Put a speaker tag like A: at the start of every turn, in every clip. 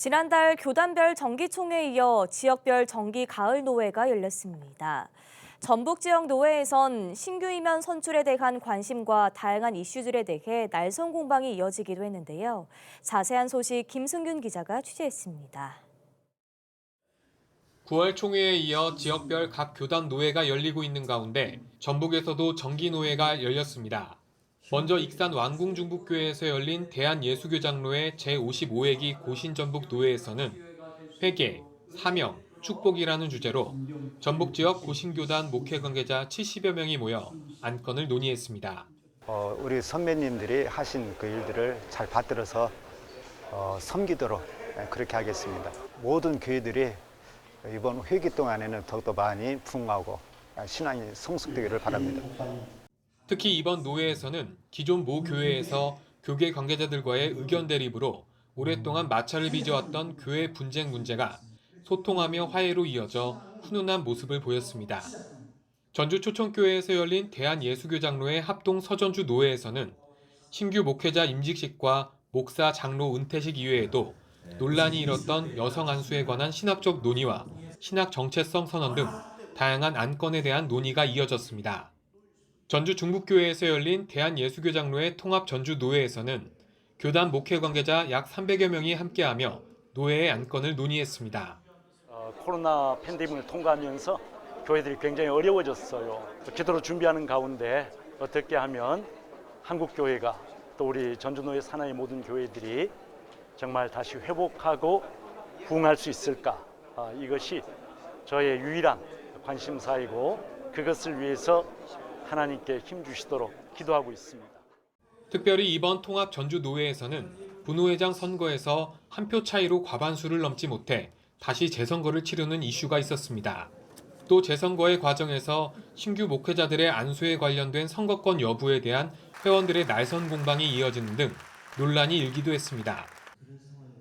A: 지난달 교단별 정기총회에 이어 지역별 정기 가을 노회가 열렸습니다. 전북 지역 노회에선 신규 임원 선출에 대한 관심과 다양한 이슈들에 대해 날선 공방이 이어지기도 했는데요. 자세한 소식 김승균 기자가 취재했습니다.
B: 9월 총회에 이어 지역별 각 교단 노회가 열리고 있는 가운데 전북에서도 정기 노회가 열렸습니다. 먼저 익산 왕궁 중북교회에서 열린 대한예수교장로회 제55회기 고신전북 노회에서는 회계, 사명, 축복이라는 주제로 전북 지역 고신교단 목회 관계자 70여 명이 모여 안건을 논의했습니다.
C: 어, 우리 선배님들이 하신 그 일들을 잘 받들어서 어, 섬기도록 예, 그렇게 하겠습니다. 모든 교회들이 이번 회기 동안에는 더욱더 많이 풍하고 신앙이 성숙되기를 바랍니다.
B: 특히 이번 노회에서는 기존 모 교회에서 교계 관계자들과의 의견 대립으로 오랫동안 마찰을 빚어왔던 교회 분쟁 문제가 소통하며 화해로 이어져 훈훈한 모습을 보였습니다. 전주 초청교회에서 열린 대한예수교장로회 합동 서전주 노회에서는 신규 목회자 임직식과 목사 장로 은퇴식 이외에도 논란이 일었던 여성 안수에 관한 신학적 논의와 신학 정체성 선언 등 다양한 안건에 대한 논의가 이어졌습니다. 전주 중북교회에서 열린 대한예수교장로회 통합 전주 노회에서는 교단 목회 관계자 약 300여 명이 함께하며 노회의 안건을 논의했습니다.
D: 어, 코로나 팬데믹을 통과하면서 교회들이 굉장히 어려워졌어요. 기도로 준비하는 가운데 어떻게 하면 한국 교회가 또 우리 전주노회 산하의 모든 교회들이 정말 다시 회복하고 부흥할 수 있을까? 아, 이것이 저의 유일한 관심사이고 그것을 위해서 하나님께 힘 주시도록 기도하고 있습니다.
B: 특별히 이번 통합 전주 노회에서는 부노회장 선거에서 한 표 차이로 과반수를 넘지 못해 다시 재선거를 치르는 이슈가 있었습니다. 또 재선거의 과정에서 신규 목회자들의 안수에 관련된 선거권 여부에 대한 회원들의 날선 공방이 이어지는 등 논란이 일기도 했습니다.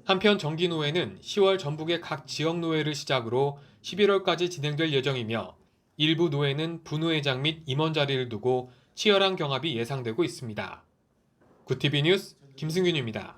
B: 한편 정기노회는 10월 전북의 각 지역 노회를 시작으로 11월까지 진행될 예정이며 일부 노회는 부노회장 및 임원 자리를 두고 치열한 경합이 예상되고 있습니다. 구티비 뉴스 김승균입니다.